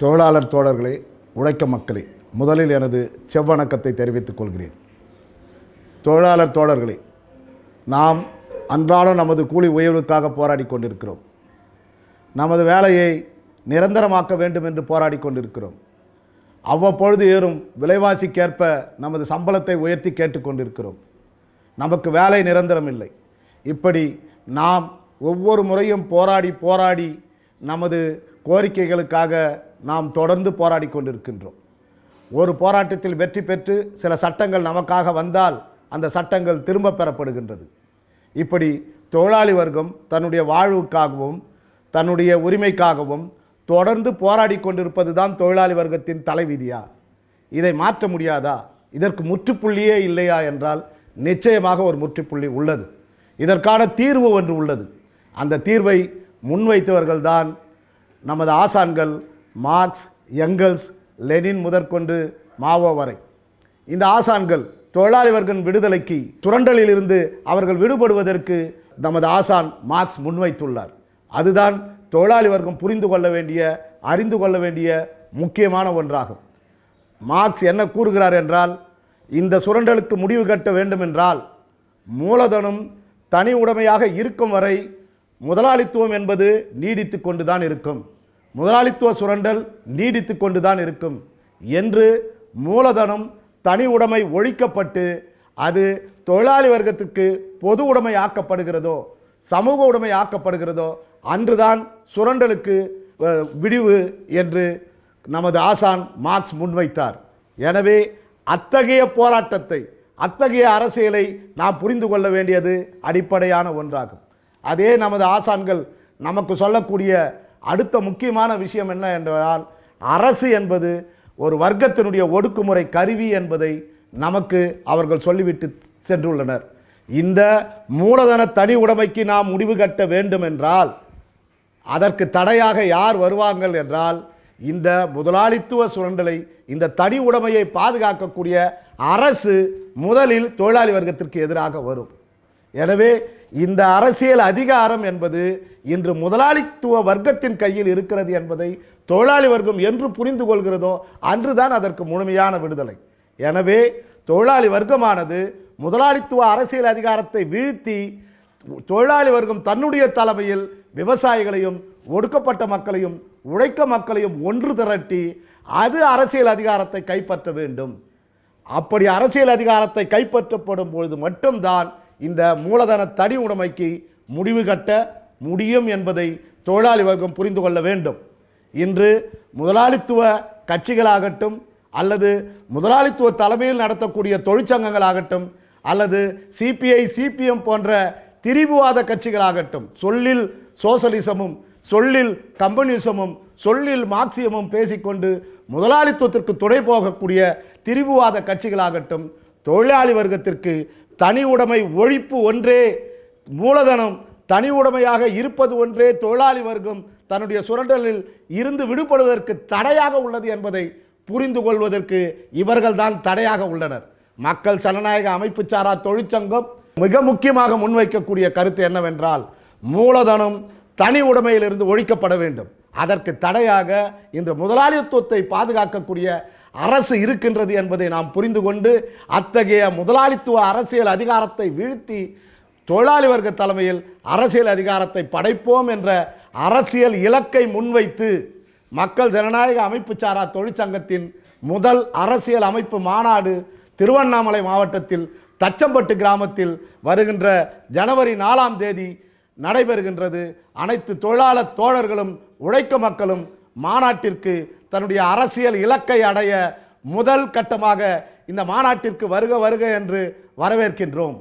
தொழிலாளர் தோழர்களே உழைக்க மக்களே முதலில் எனது செவ்வணக்கத்தை தெரிவித்துக் கொள்கிறேன். தொழிலாளர் தோழர்களே நாம் அன்றாடம் நமது கூலி உயர்வுக்காக போராடி கொண்டிருக்கிறோம். நமது வேலையை நிரந்தரமாக்க வேண்டும் என்று போராடி கொண்டிருக்கிறோம். அவ்வப்பொழுது ஏறும் விலைவாசிக்கேற்ப நமது சம்பளத்தை உயர்த்தி கேட்டுக்கொண்டிருக்கிறோம் நமக்கு வேலை நிரந்தரம் இல்லை இப்படி நாம் ஒவ்வொரு முறையும் போராடி போராடி நமது கோரிக்கைகளுக்காக நாம் தொடர்ந்து போராடி கொண்டிருக்கின்றோம். ஒரு போராட்டத்தில் வெற்றி பெற்று சில சட்டங்கள் நமக்காக வந்தால் அந்த சட்டங்கள் திரும்ப பெறப்படுகின்றது. இப்படி தொழிலாளி வர்க்கம் தன்னுடைய வாழ்வுக்காகவும் தன்னுடைய உரிமைக்காகவும் தொடர்ந்து போராடி கொண்டிருப்பது தான் தொழிலாளி வர்க்கத்தின் தலைவிதியா? இதை மாற்ற முடியாதா? இதற்கு முற்றுப்புள்ளியே இல்லையா என்றால் நிச்சயமாக ஒரு முற்றுப்புள்ளி உள்ளது. இதற்கான தீர்வு ஒன்று உள்ளது. அந்த தீர்வை முன்வைத்தவர்கள்தான் நமது ஆசான்கள் மார்க்ஸ் எங்கல்ஸ் லெனின் முதற்கொண்டு மாவோ வரை. இந்த ஆசான்கள் தொழிலாளி வர்க்கம் விடுதலைக்கு சுரண்டலிலிருந்து அவர்கள் விடுபடுவதற்கு நமது ஆசான் மார்க்ஸ் முன்வைத்துள்ளார். அதுதான் தொழிலாளி வர்க்கம் புரிந்து கொள்ள வேண்டிய அறிந்து கொள்ள வேண்டிய முக்கியமான ஒன்றாகும். மார்க்ஸ் என்ன கூறுகிறார் என்றால் இந்த சுரண்டலுக்கு முடிவு கட்ட வேண்டுமென்றால் மூலதனம் தனி உடைமையாக இருக்கும் வரை முதலாளித்துவம் என்பது நீடித்து கொண்டுதான் இருக்கும். முதலாளித்துவ சுரண்டல் நீடித்து கொண்டுதான் இருக்கும். என்று மூலதனம் தனி உடைமை ஒழிக்கப்பட்டு அது தொழிலாளி வர்க்கத்துக்கு பொது உடைமை ஆக்கப்படுகிறதோ சமூக உடைமை ஆக்கப்படுகிறதோ அன்றுதான் சுரண்டலுக்கு விடிவு என்று நமது ஆசான் மார்க்ஸ் முன்வைத்தார். எனவே அத்தகைய போராட்டத்தை அத்தகைய அரசியலை நாம் புரிந்து கொள்ள வேண்டியது அடிப்படையான ஒன்றாகும். அதே நமது ஆசான்கள் நமக்கு சொல்லக்கூடிய அடுத்த முக்கியமான விஷயம் என்ன என்றால் அரசு என்பது ஒரு வர்க்கத்தினுடைய ஒடுக்குமுறை கருவி என்பதை நமக்கு அவர்கள் சொல்லிவிட்டு சென்றுள்ளனர். இந்த மூலதன தனி உடைமைக்கு நாம் முடிவு கட்ட வேண்டும் என்றால் அதற்கு தடையாக யார் வருவாங்கள் என்றால் இந்த முதலாளித்துவ சுரண்டலை இந்த தனி உடைமையை பாதுகாக்கக்கூடிய அரசு முதலில் தொழிலாளி வர்க்கத்திற்கு எதிராக வரும். எனவே இந்த அரசியல் அதிகாரம் என்பது இன்று முதலாளித்துவ வர்க்கத்தின் கையில் இருக்கிறது என்பதை தொழிலாளி வர்க்கம் என்று புரிந்து கொள்கிறதோ அன்றுதான் அதற்கு முழுமையான விடுதலை. எனவே தொழிலாளி வர்க்கமானது முதலாளித்துவ அரசியல் அதிகாரத்தை வீழ்த்தி தொழிலாளி வர்க்கம் தன்னுடைய தலைமையில் விவசாயிகளையும் ஒடுக்கப்பட்ட மக்களையும் உழைக்க மக்களையும் ஒன்று திரட்டி அது அரசியல் அதிகாரத்தை கைப்பற்ற வேண்டும். அப்படி அரசியல் அதிகாரத்தை கைப்பற்றப்படும் பொழுது மட்டும்தான் இந்த மூலதன தனி உடைமைக்கு முடிவு கட்ட முடியும் என்பதை தொழிலாளி வர்க்கம் புரிந்து கொள்ள வேண்டும். இன்று முதலாளித்துவ கட்சிகளாகட்டும் அல்லது முதலாளித்துவ தலைமையில் நடத்தக்கூடிய தொழிற்சங்கங்களாகட்டும் அல்லது சிபிஐ சிபிஎம் போன்ற திரிபுவாத கட்சிகளாகட்டும் சொல்லில் சோசலிசமும் சொல்லில் கம்யூனிசமும் சொல்லில் மார்க்சியமும் பேசிக்கொண்டு முதலாளித்துவத்திற்கு துணை போகக்கூடிய திரிபுவாத கட்சிகளாகட்டும் தொழிலாளி வர்க்கத்திற்கு தனி உடைமை ஒழிப்பு ஒன்றே மூலதனம் தனி உடைமையாக இருப்பது ஒன்றே தொழிலாளி வர்க்கம் தன்னுடைய சுரண்டலில் இருந்து விடுபடுவதற்கு தடையாக உள்ளது என்பதை புரிந்து கொள்வதற்கு இவர்கள்தான் தடையாக உள்ளனர். மக்கள் ஜனநாயக அமைப்பு சாரா தொழிற்சங்கம் மிக முக்கியமாக முன்வைக்கக்கூடிய கருத்து என்னவென்றால் மூலதனம் தனி உடைமையிலிருந்து ஒழிக்கப்பட வேண்டும். அதற்கு தடையாக இன்று முதலாளித்துவத்தை பாதுகாக்கக்கூடிய அரசு இருக்கின்றது என்பதை நாம் புரிந்து கொண்டு அத்தகைய முதலாளித்துவ அரசியல் அதிகாரத்தை வீழ்த்தி தொழிலாளி வர்க்க தலைமையில் அரசியல் அதிகாரத்தை படைப்போம் என்ற அரசியல் இலக்கை முன்வைத்து மக்கள் ஜனநாயக அமைப்பு சாரா தொழிற்சங்கத்தின் முதல் அரசியல் அமைப்பு மாநாடு திருவண்ணாமலை மாவட்டத்தில் தச்சம்பட்டு கிராமத்தில் வருகின்ற ஜனவரி நாலாம் தேதி நடைபெறுகின்றது. அனைத்து தொழிலாளர் தோழர்களும் உழைக்க மக்களும் மாநாட்டிற்கு தன்னுடைய அரசியல் இலக்கை அடைய முதல் கட்டமாக இந்த மாநாட்டிற்கு வருக வருக என்று வரவேற்கின்றோம்.